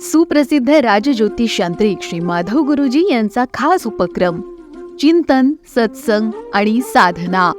सुप्रसिद्ध राजज्योतिष यांत्रिक श्री माधव गुरुजी यांचा खास उपक्रम चिंतन सत्संग आणि साधना.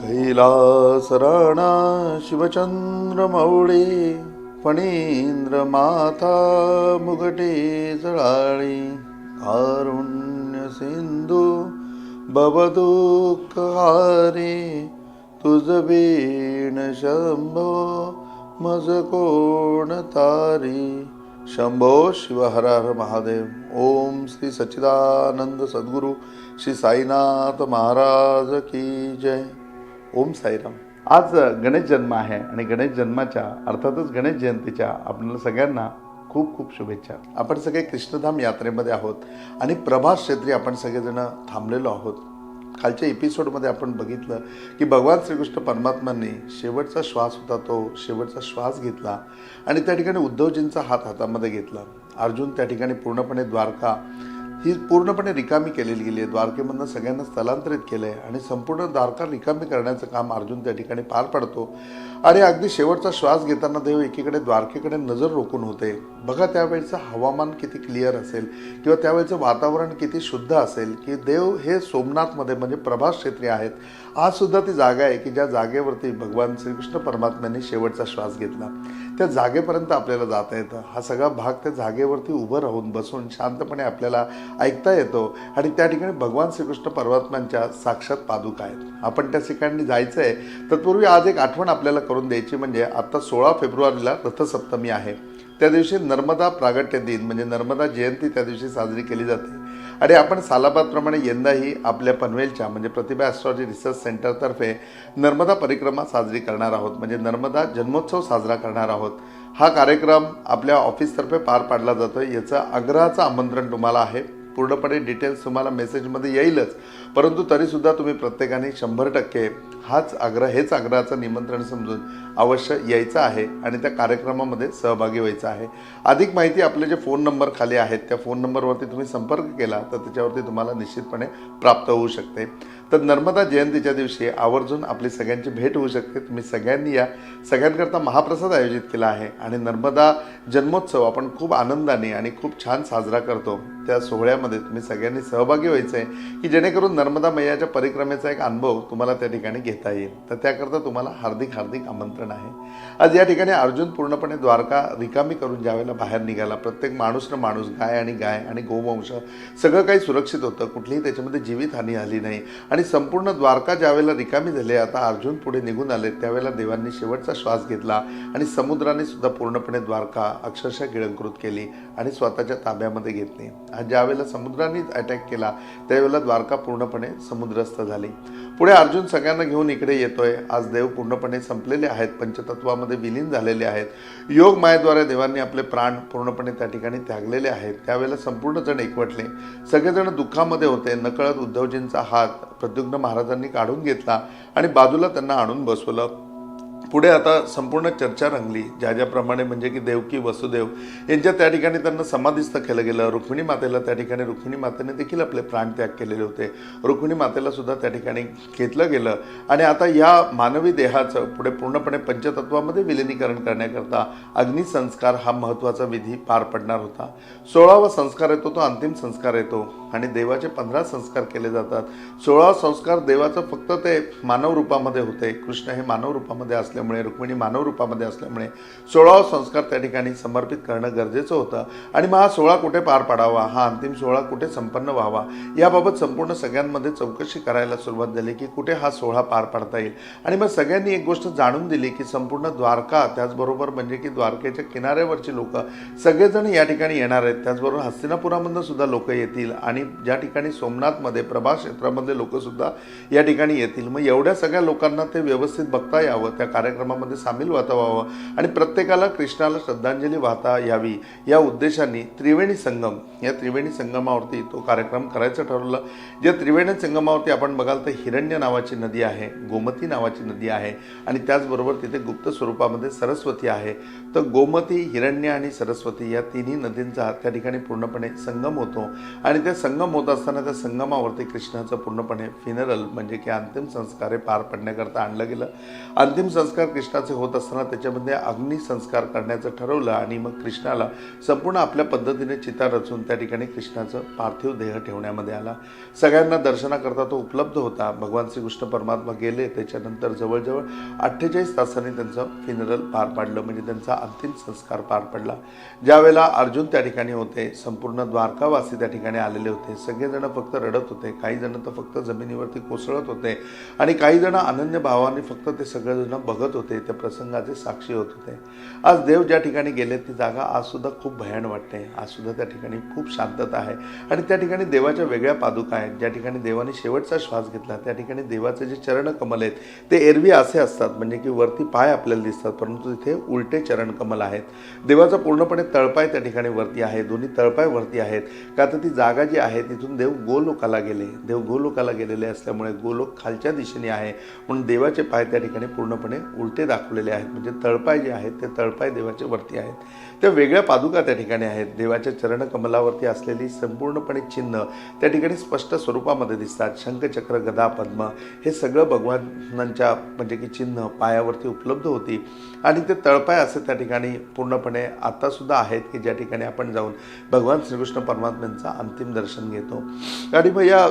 कैलासरणा शिवचंद्र मौळे फणींद्र माथा मुगटे जळाळी कारुण्य सिंधू भवदुःखहारी तुझ बीण शंभो मज कोण तारी? शंभो शिव हर हर महादेव। ओम श्री सच्चिदानंद सद्गुरू श्री साईनाथ महाराज की जय। ओम साईराम। आज गणेश जन्म आहे आणि गणेश जन्माच्या अर्थातच गणेश जयंतीच्या आपल्याला सगळ्यांना खूप खूप शुभेच्छा. आपण सगळे कृष्णधाम यात्रेमध्ये आहोत आणि प्रभास क्षेत्री आपण सगळेजण थांबलेलो आहोत. खालच्या एपिसोडमध्ये आपण बघितलं की भगवान श्रीकृष्ण परमात्मांनी शेवटचा श्वास होता तो शेवटचा श्वास घेतला आणि त्या ठिकाणी उद्धवजींचा हात हातामध्ये घेतला. अर्जुन त्या ठिकाणी पूर्णपणे द्वारका ही पूर्णपणे रिकामी केलेली गेली आहे. द्वारकेमधनं सगळ्यांना स्थलांतरित केलं आहे आणि संपूर्ण द्वारका रिकामी करण्याचं काम अर्जुन त्या ठिकाणी पार पडतो. आणि अगदी शेवटचा श्वास घेताना देव एकीकडे द्वारकेकडे नजर रोखून होते. बघा त्यावेळचं हवामान किती क्लिअर असेल किंवा त्यावेळचं वातावरण किती शुद्ध असेल की देव हे सोमनाथमध्ये म्हणजे प्रभास क्षेत्री आहेत. आज सुद्धा ती जागा आहे की ज्या जागेवरती भगवान श्रीकृष्ण परमात्म्यांनी शेवटचा श्वास घेतला. त्या जागेपर्यंत आपल्याला जाता येतं. हा सगळा भाग त्या जागेवरती उभं राहून बसून शांतपणे आपल्याला ऐकता येतो आणि त्या ठिकाणी भगवान श्रीकृष्ण परमात्म्यांच्या साक्षात पादुका आहेत. आपण त्या ठिकाणी जायचं आहे तत्पूर्वी आज एक आठवण आपल्याला करून द्यायची म्हणजे आत्ता सोळा फेब्रुवारीला रथसप्तमी आहे. त्या दिवशी नर्मदा प्रागट्य दिन म्हणजे नर्मदा जयंती त्या दिवशी साजरी केली जाते. आणि आपण सालाबादप्रमाणे यंदाही आपल्या पनवेलच्या म्हणजे प्रतिभा ॲस्ट्रॉलॉजी रिसर्च सेंटरतर्फे नर्मदा परिक्रमा साजरी करणार आहोत. म्हणजे नर्मदा जन्मोत्सव साजरा करणार आहोत. हा कार्यक्रम आपल्या ऑफिसतर्फे पार पाडला जातो याचं आग्रहाचं आमंत्रण तुम्हाला आहे. पूर्णपणे डिटेल्स तुम्हाला मेसेजमध्ये येईलच. परंतु तरीसुद्धा तुम्ही प्रत्येकाने शंभर टक्के हाच आग्रह हेच आग्रहाचं निमंत्रण समजून अवश्य यायचं आहे आणि त्या कार्यक्रमामध्ये सहभागी व्हायचं आहे. अधिक माहिती आपले जे फोन नंबर खाली आहेत त्या फोन नंबरवरती तुम्ही संपर्क केला तर त्याच्यावरती तुम्हाला निश्चितपणे प्राप्त होऊ शकते. तर नर्मदा जयंतीच्या दिवशी आवर्जून आपली सगळ्यांची भेट होऊ शकते. तुम्ही सगळ्यांनी या सगळ्यांकरता महाप्रसाद आयोजित केला आहे आणि नर्मदा जन्मोत्सव आपण खूप आनंदाने आणि खूप छान साजरा करतो. त्या सोहळ्यामध्ये तुम्ही सगळ्यांनी सहभागी व्हायचं आहे की जेणेकरून नर्मदा मैयाच्या परिक्रमेचा एक अनुभव तुम्हाला त्या ठिकाणी घेता येईल. तर त्याकरता तुम्हाला हार्दिक हार्दिक आमंत्रण आहे. आज या ठिकाणी अर्जुन पूर्णपणे द्वारका रिकामी करून ज्यावेळेला बाहेर निघाला प्रत्येक माणूस न माणूस गाय आणि गाय आणि गोवंश सगळं काही सुरक्षित होतं. कुठलीही त्याच्यामध्ये जीवितहानी आली नाही. आणि आणि संपूर्ण द्वारका ज्यावेळेला रिकामी झाले आता अर्जुन पुढे निघून आले त्यावेळेला देवांनी शेवटचा श्वास घेतला आणि समुद्राने सुद्धा पूर्णपणे द्वारका अक्षरशः गिळंकृत केली आणि स्वतःच्या ताब्यामध्ये घेतली. आणि ज्यावेळेला समुद्राने अटॅक केला त्यावेळेला द्वारका पूर्णपणे समुद्रस्थ झाली. पुढे अर्जुन सगळ्यांना घेऊन इकडे येतोय. आज देव पूर्णपणे संपलेले आहेत पंचतत्वामध्ये विलीन झालेले आहेत. योग मायेद्वारे देवांनी आपले प्राण पूर्णपणे त्या ठिकाणी त्यागलेले आहेत. त्यावेळेला संपूर्ण जण एकवटले. सगळेजण दुःखामध्ये होते. नकळत उद्धवजींचा हात प्रद्युग्न महाराजांनी काढून घेतला आणि बाजूला त्यांना आणून बसवलं. पुढे आता संपूर्ण चर्चा रंगली. ज्या ज्याप्रमाणे म्हणजे की देवकी वसुदेव यांच्या त्या ठिकाणी त्यांना समाधीस्थ केलं गेलं. रुक्मिणी मातेला त्या ठिकाणी रुक्मिणी मातेने देखील आपले प्राणत्याग केलेले होते. रुक्मिणी मातेला सुद्धा त्या ठिकाणी घेतलं गेलं. आणि आता या मानवी देहाचं पुढे पूर्णपणे पंचतत्वामध्ये विलिनीकरण करण्याकरता अग्निसंस्कार हा महत्त्वाचा विधी पार पडणार होता. सोळावा संस्कार येतो तो अंतिम संस्कार येतो. आणि देवाचे पंधरा संस्कार केले जातात. सोळा संस्कार देवाचं फक्त ते मानव रूपामध्ये होते. कृष्ण हे मानव रूपामध्ये असल्यामुळे रुक्मिणी मानव रूपामध्ये असल्यामुळे सोळावा संस्कार त्या ठिकाणी समर्पित करणं गरजेचं होतं. आणि मग हा सोहळा कुठे पार पाडावा? हा अंतिम सोहळा कुठे संपन्न व्हावा? याबाबत संपूर्ण सगळ्यांमध्ये चौकशी करायला सुरुवात झाली की कुठे हा सोहळा पार पाडता येईल? आणि मग सगळ्यांनी एक गोष्ट जाणून दिली की संपूर्ण द्वारका त्याचबरोबर म्हणजे की द्वारकेच्या किनाऱ्यावरची लोक सगळेजण या ठिकाणी येणार आहेत. त्याचबरोबर हस्तिनापुरामधनं सुद्धा लोक येतील आणि ज्या ठिकाणी सोमनाथमध्ये प्रभा क्षेत्रामधले लोक सुद्धा या ठिकाणी येतील मग एवढ्या सगळ्या लोकांना ते व्यवस्थित बघता यावं त्या कार्यक्रमामध्ये सामील व्हाता व्हावं आणि प्रत्येकाला कृष्णाला श्रद्धांजली वाहता यावी या उद्देशाने त्रिवेणी संगम या त्रिवेणी संगमावरती तो कार्यक्रम करायचं ठरवलं. ज्या त्रिवेणी संगमावरती आपण बघाल तर हिरण्य नावाची नदी आहे गोमती नावाची नदी आहे आणि त्याचबरोबर तिथे गुप्त स्वरूपामध्ये सरस्वती आहे. तर गोमती हिरण्य आणि सरस्वती या तिन्ही नदींचा त्या ठिकाणी पूर्णपणे संगम होतो आणि त्या संगम होत असताना त्या संगमावरती कृष्णाचं पूर्णपणे फिनरल म्हणजे की अंतिम संस्कार हे पार पडण्याकरता आणलं गेलं. अंतिम संस्कार कृष्णाचे होत असताना त्याच्यामध्ये अग्निसंस्कार करण्याचं ठरवलं आणि मग कृष्णाला संपूर्ण आपल्या पद्धतीने चिता रचून त्या ठिकाणी कृष्णाचं पार्थिव देह ठेवण्यामध्ये आला. सगळ्यांना दर्शनाकरता तो उपलब्ध होता. भगवान श्रीकृष्ण परमात्मा गेले त्याच्यानंतर जवळजवळ अठ्ठेचाळीस तासांनी त्यांचं फिनरल पार पाडलं म्हणजे त्यांचा अंतिम संस्कार पार पडला. ज्यावेळेला अर्जुन त्या ठिकाणी होते संपूर्ण द्वारकावासी त्या ठिकाणी आलेले होते. सगळेजण फक्त रडत होते. काही जण तर फक्त जमिनीवरती कोसळत होते. आणि काही जण अनन्य भावाने फक्त ते सगळेजण बघत होते. त्या प्रसंगाचे साक्षी होत होते. आज देव ज्या ठिकाणी गेले ती जागा आज सुद्धा खूप भयान वाटते. आज सुद्धा त्या ठिकाणी खूप शांतता आहे. आणि त्या ठिकाणी देवाच्या वेगळ्या पादुका आहेत. ज्या ठिकाणी देवाने शेवटचा श्वास घेतला त्या ठिकाणी देवाचे जे चरण कमल आहेत ते एरवी असे असतात. म्हणजे की वरती पाय आपल्याला दिसतात परंतु तिथे उलटे चरण कमल आहेत. देवाचा पूर्णपणे तळपाय त्या ठिकाणी वरती आहे. दोन्ही तळपाय वरती आहेत. का तर ती जागा जी आहे आहे तिथून देव गोलोकाला गेले. देव गोलोकाला गेलेले असल्यामुळे गोलोक खालच्या दिशेने आहे. म्हणून देवाचे पाय त्या ठिकाणी पूर्णपणे उलटे दाखवलेले आहेत. म्हणजे तळपाय जे आहेत ते तळपाय देवाचे वरती आहेत. त्या वेगळ्या पादुका त्या ठिकाणी आहेत. देवाच्या चरणकमलावरती असलेली संपूर्णपणे चिन्ह त्या ठिकाणी स्पष्ट स्वरूपामध्ये दिसतात. शंखचक्र गदा पद्म हे सगळं भगवानांच्या म्हणजे की चिन्ह पायावरती उपलब्ध होती. आणि ते तळपाय असे त्या ठिकाणी पूर्णपणे आत्तासुद्धा आहेत की ज्या ठिकाणी आपण जाऊन भगवान श्रीकृष्ण परमात्म्यांचा अंतिम दर्शन दर्शन घेतो. आणि मग या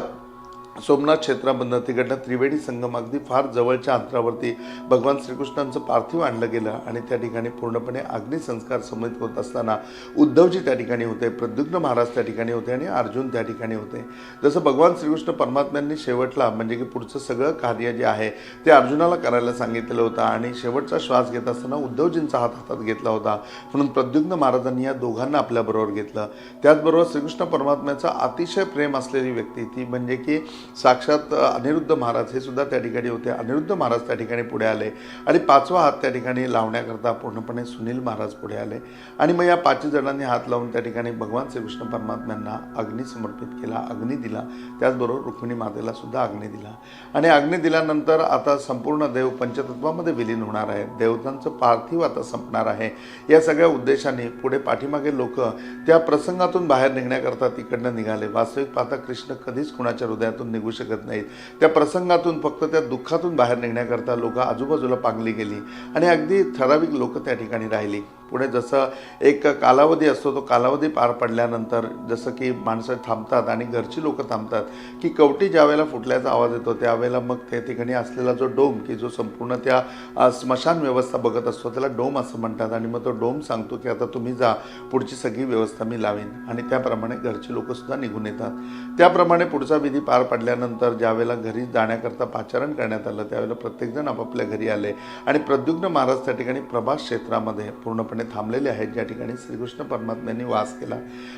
सोमनाथ क्षेत्रामधनं तिकडनं त्रिवेणी संगम अगदी फार जवळच्या अंतरावरती भगवान श्रीकृष्णांचं पार्थिव आणलं गेलं आणि त्या ठिकाणी पूर्णपणे अग्निसंस्कार समित होत असताना उद्धवजी त्या ठिकाणी होते प्रद्युग्न महाराज त्या ठिकाणी होते आणि अर्जुन त्या ठिकाणी होते. जसं भगवान श्रीकृष्ण परमात्म्यांनी शेवटला म्हणजे की पुढचं सगळं कार्य जे आहे ते अर्जुनाला करायला सांगितलेलं होतं आणि शेवटचा श्वास घेत असताना उद्धवजींचा हात हातात घेतला होता. म्हणून प्रद्युग्न महाराजांनी या दोघांना आपल्याबरोबर घेतलं. त्याचबरोबर श्रीकृष्ण परमात्म्याचा अतिशय प्रेम असलेली व्यक्ती ती म्हणजे की साक्षात अनिरुद्ध महाराज हे सुद्धा त्या ठिकाणी होते. अनिरुद्ध महाराज त्या ठिकाणी पुढे आले आणि पाचवा हात त्या ठिकाणी लावण्याकरता पूर्णपणे सुनील महाराज पुढे आले. आणि मग या पाचही जणांनी हात लावून त्या ठिकाणी भगवान श्रीकृष्ण परमात्म्यांना अग्नी समर्पित केला अग्नी दिला. त्याचबरोबर रुक्मिणी मातेला सुद्धा अग्नी दिला. आणि अग्नी दिल्यानंतर आता संपूर्ण देव पंचतत्वामध्ये विलीन होणार आहे देवतांचं पार्थिव आता संपणार आहे. या सगळ्या उद्देशाने पुढे पाठीमागे लोक त्या प्रसंगातून बाहेर निघण्याकरता तिकडनं निघाले. वास्तविक पाहता कृष्ण कधीच कुणाच्या हृदयातून निघू शकत नाहीत. त्या प्रसंगातून फक्त त्या दुःखातून बाहेर निघण्याकरता लोक आजूबाजूला पांगली गेली आणि अगदी ठराविक लोक त्या ठिकाणी राहिली. पुढे जसं एक कालावधी असतो तो कालावधी पार पडल्यानंतर जसं की माणसं थांबतात आणि घरची लोकं थांबतात की कवटी ज्या वेळेला फुटल्याचा आवाज येतो त्यावेळेला मग त्या ठिकाणी असलेला जो डोम की जो संपूर्ण त्या स्मशान व्यवस्था बघत असतो त्याला डोम असं म्हणतात. आणि मग तो डोम सांगतो की आता तुम्ही जा पुढची सगळी व्यवस्था मी लावेन. आणि त्याप्रमाणे घरची लोकंसुद्धा निघून येतात. त्याप्रमाणे पुढचा विधी पार पडल्यानंतर ज्यावेळेला घरी जाण्याकरता पाचारण करण्यात आलं त्यावेळेला प्रत्येकजण आपापल्या घरी आले. आणि प्रद्युग्न महाराज त्या ठिकाणी प्रभास क्षेत्रामध्ये पूर्णपणे थांबलेले आहेत. ज्या ठिकाणी श्रीकृष्ण परमात्म्यांनी वास केला.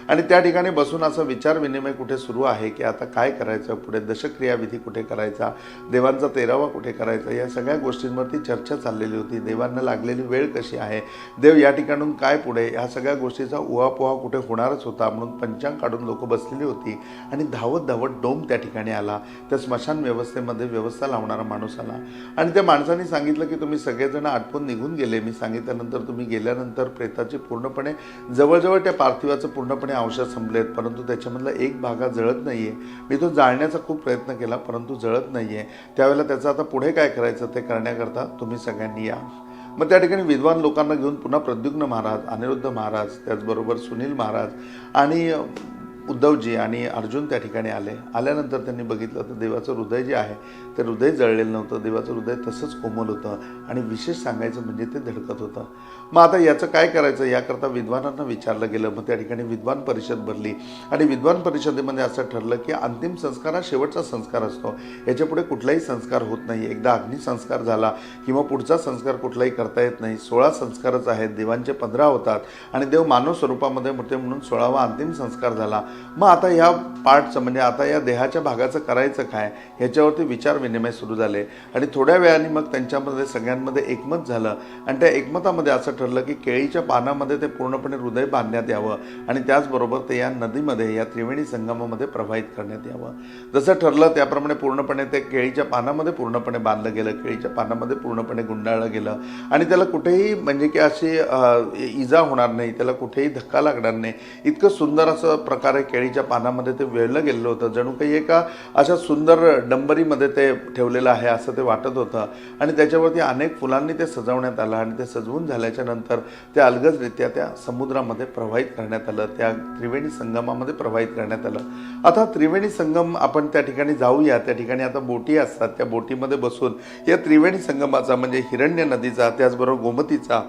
आणि त्या ठिकाणी बसून असा विचार विनिमय कुठे सुरू आहे की आता काय करायचं? पुढे दशक्रियाविधी कुठे करायचा? देवांचा तेरावा कुठे करायचा? या सगळ्या गोष्टींवरती चर्चा चाललेली होती. देवांना लागलेली वेळ कशी आहे? देव या ठिकाणून काय पुढे? ह्या सगळ्या गोष्टीचा उहापोहा कुठे होणारच होता? म्हणून पंचांग काढून लोक बसलेली होती. आणि धावत धावत डोम त्या ठिकाणी आला. त्या स्मशान व्यवस्थेमध्ये व्यवस्था लावणारा माणूस आला. आणि त्या माणसाने सांगितलं की तुम्ही सगळेजण आटपून निघून गेले. मी सांगितल्यानंतर तुम्ही गेल्यानंतर प्रेताचे पूर्णपणे जवळजवळ त्या पार्थिवाचं पूर्णपणे औषध संपलेत. परंतु त्याच्यामधला एक भागा जळत नाही आहे मी तो जाळण्याचा खूप प्रयत्न केला परंतु जळत नाही आहे त्यावेळेला त्याचं आता पुढे काय करायचं ते करण्याकरता तुम्ही सगळ्यांनी या. मग त्या ठिकाणी विद्वान लोकांना घेऊन पुन्हा प्रद्युग्न महाराज अनिरुद्ध महाराज त्याचबरोबर सुनील महाराज आणि उद्धवजी आणि अर्जुन त्या ठिकाणी आले. आल्यानंतर त्यांनी बघितलं तर देवाचं हृदय जे आहे ते हृदय जळलेलं नव्हतं. देवाचं हृदय तसंच कोमल होतं आणि विशेष सांगायचं म्हणजे ते धडकत होतं. मग आता याचं काय करायचं? याकरता विद्वानांना विचारलं गेलं. मग त्या ठिकाणी विद्वान परिषद भरली. आणि विद्वान परिषदेमध्ये असं ठरलं की अंतिम संस्कार हा शेवटचा संस्कार असतो. याच्यापुढे कुठलाही संस्कार होत नाही. एकदा अग्निसंस्कार झाला किंवा पुढचा संस्कार कुठलाही करता येत नाही. सोळा संस्कारच आहेत. देवांचे पंधरा होतात. आणि देव मानव स्वरूपामध्ये होते म्हणून सोळावा अंतिम संस्कार झाला. मग आता ह्या पार्टचं म्हणजे आता या देहाच्या भागाचं करायचं काय ह्याच्यावरती विचार विनिमय सुरू झाले. आणि थोड्या वेळाने मग त्यांच्यामध्ये सगळ्यांमध्ये एकमत झालं. आणि त्या एकमतामध्ये असं ठरलं की केळीच्या पानामध्ये ते पूर्णपणे हृदय बांधण्यात यावं. आणि त्याचबरोबर ते या नदीमध्ये या त्रिवेणी संगमामध्ये प्रवाहित करण्यात यावं. जसं ठरलं त्याप्रमाणे पूर्णपणे ते केळीच्या पानामध्ये पूर्णपणे बांधलं गेलं. केळीच्या पानामध्ये पूर्णपणे गुंडाळलं गेलं. आणि त्याला कुठेही म्हणजे की अशी इजा होणार नाही. त्याला कुठेही धक्का लागणार नाही. इतकं सुंदर असं प्रकारे केळीच्या पानामध्ये ते वेळलं गेलेलं होतं. जणू काही एका अशा सुंदर डंबरीमध्ये ते ठेवलेलं आहे असं ते वाटत होतं. आणि त्याच्यावरती अनेक फुलांनी ते सजवण्यात आलं आणि ते सजवून झाल्याच्यानंतर ते अलगजरित्या त्या समुद्रामध्ये प्रवाहित करण्यात आलं. त्या त्रिवेणी संगमामध्ये प्रवाहित करण्यात आलं. आता त्रिवेणी संगम आपण त्या ठिकाणी जाऊया. त्या ठिकाणी आता बोटी असतात. त्या बोटीमध्ये बसून या त्रिवेणी संगमाचा म्हणजे हिरण्य नदीचा त्याचबरोबर गोमतीचा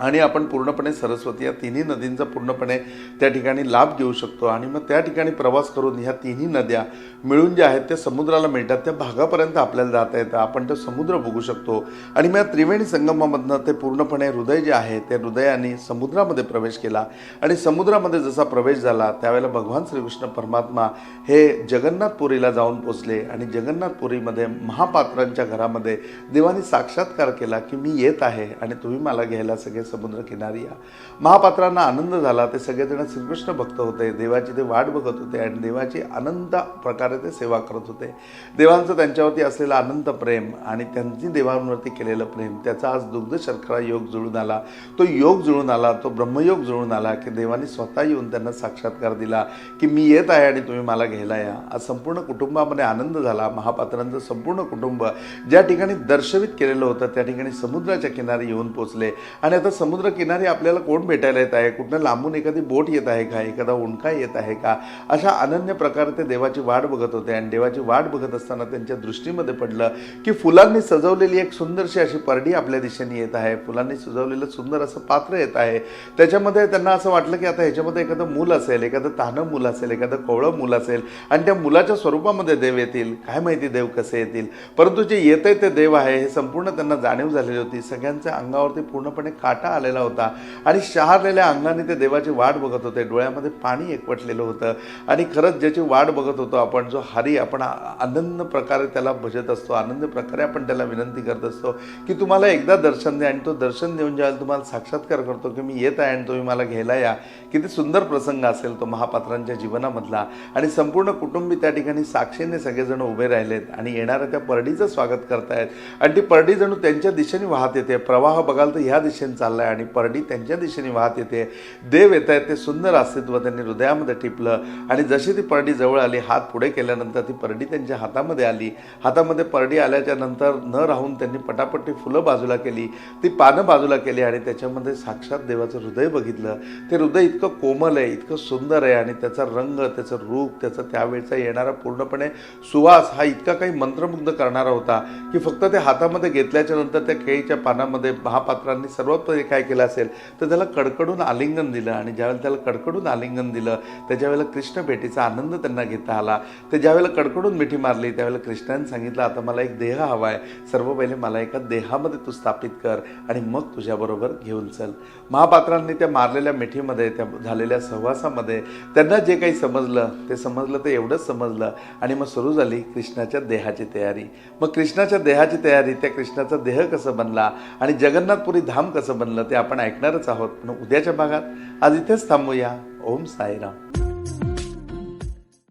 आणि आपण पूर्णपणे सरस्वती या तिन्ही नदींचा पूर्णपणे त्या ठिकाणी लाभ घेऊ शकतो. आणि मग त्या ठिकाणी प्रवास करून ह्या तिन्ही नद्या मिळून ज्या आहेत त्या समुद्राला मिळतात त्या भागापर्यंत आपल्याला जाता येतं. आपण तो समुद्र बघू शकतो. आणि मग या त्रिवेणी संगमामधनं ते पूर्णपणे हृदय जे आहे ते हृदयाने समुद्रामध्ये प्रवेश केला. आणि समुद्रामध्ये जसा प्रवेश झाला त्यावेळेला भगवान श्रीकृष्ण परमात्मा हे जगन्नाथपुरीला जाऊन पोचले. आणि जगन्नाथपुरीमध्ये महापात्रांच्या घरामध्ये देवाने साक्षात्कार केला की मी येत आहे आणि तुम्ही मला घ्यायला सगळे समुद्रकिनारी या. महापात्रांना आनंद झाला. ते सगळेजण श्रीकृष्ण भक्त होते. देवाची ते वाट बघत होते आणि देवाची अनंत प्रकारे ते सेवा करत होते. देवांचं त्यांच्यावरती असलेलं अनंत प्रेम आणि त्यांनी देवांवरती केलेलं प्रेम त्याचा आज दुग्ध शर्करा योग जुळून आला. तो योग जुळून आला तो ब्रह्मयोग जुळून आला की देवाने स्वतः येऊन त्यांना साक्षात्कार दिला की मी येत आहे आणि तुम्ही मला घ्यायला या. आज संपूर्ण कुटुंबामध्ये आनंद झाला. महापात्रांचं संपूर्ण कुटुंब ज्या ठिकाणी दर्शवित केलेलं होतं त्या ठिकाणी समुद्राच्या किनारी येऊन पोचले आणि आता समुद्र किनारी आपल्याला कोण भेटायला येत आहे? कुठनं लांबून एखादी बोट येत आहे का? एखादा उंडका येत आहे का? अशा अनन्य प्रकारे ते देवाची वाट बघत होते आणि देवाची वाट बघत असताना त्यांच्या दृष्टीमध्ये पडलं की फुलांनी सजवलेली एक सुंदरशी अशी परडी आपल्या दिशेने येत आहे. फुलांनी सजवलेलं सुंदर असं पात्र येत आहे. त्याच्यामध्ये त्यांना असं वाटलं की आता ह्याच्यामध्ये एखादं मूल असेल एखादं तानं मूल असेल एखादं कोवळं मूल असेल आणि त्या मुलाच्या स्वरूपामध्ये देव येतील. काय माहिती देव कसे येतील? परंतु जे येतंय ते देव आहे हे संपूर्ण त्यांना जाणीव झालेली होती. सगळ्यांच्या अंगावरती पूर्णपणे काटा आलेला होता. आणि शहारलेल्या अंगाने ते देवाची वाट बघत होते. डोळ्यामध्ये पाणी एकवटलेलं होतं. आणि खरंच ज्याची वाट बघत होतो आपण जो हरी आपण आनंद प्रकारे त्याला भजत असतो आनंद प्रकारे आपण त्याला विनंती करत असतो की तुम्हाला एकदा दर्शन द्या आणि तो दर्शन देऊन ज्यावेळेला तुम्हाला साक्षात्कार करतो की मी येत आहे आणि तुम्ही मला घ्यायला या. किती सुंदर प्रसंग असेल तो महापात्रांच्या जीवनामधला. आणि संपूर्ण कुटुंबी त्या ठिकाणी साक्षीने सगळेजण उभे राहिलेत आणि येणाऱ्या त्या परडीचं स्वागत करतायत. आणि ती परडी जणू त्यांच्या दिशेने वाहत येते. प्रवाह बघाल तर ह्या दिशेने चाललाय आणि परडी त्यांच्या दिशेने वाहत येते. देव येत आहेत ते सुंदर अस्तित्व त्यांनी हृदयामध्ये टिपलं. आणि जशी ती परडी जवळ आली हात पुढे केल्यानंतर ती परडी त्यांच्या हातामध्ये आली. हातामध्ये परडी आल्याच्यानंतर न राहून त्यांनी पटापट ती फुलं बाजूला केली. ती पानं बाजूला केली आणि त्याच्यामध्ये साक्षात देवाचं हृदय बघितलं. ते हृदय इतकं कोमल आहे इतकं सुंदर आहे आणि त्याचा रंग त्याचं रूप त्याचा त्यावेळचा येणारा पूर्णपणे सुवास हा इतका काही मंत्रमुग्ध करणारा होता की फक्त ते हातामध्ये घेतल्याच्या नंतर त्या केळीच्या पानामध्ये महापात्रांनी सर्वात पहिले काय केलं असेल? तर त्याला कडकडून आलिंगन दिलं आणि ज्यावेळेला त्याला कडकडून आलिंगन दिलं त्याच्या वेळेला कृष्ण भेटीचा आनंद त्यांना घेता आला तर ज्यावेळेला कडकडून मिठी मारली त्यावेळेला कृष्णाने सांगितलं आता मला एक देह हवा आहे सर्व पहिले मला एका देहामध्ये तू स्थापित कर आणि मग तुझ्याबरोबर घेऊन चल. महापात्रांनी त्या मारलेल्या मिठीमध्ये त्या झालेल्या सहवासामध्ये त्यांना जे काही समजलं ते समजलं ते एवढंच समजलं आणि मग सुरू झाली कृष्णाच्या देहाची तयारी. मग कृष्णाच्या देहाची तयारी त्या कृष्णाचा देह कसं बनला आणि जगन्नाथपुरी धाम कसं बनलं ते आपण ऐकणारच आहोत. पण उद्याच्या भागात आज इथेच थांबूया. ओम साईराम.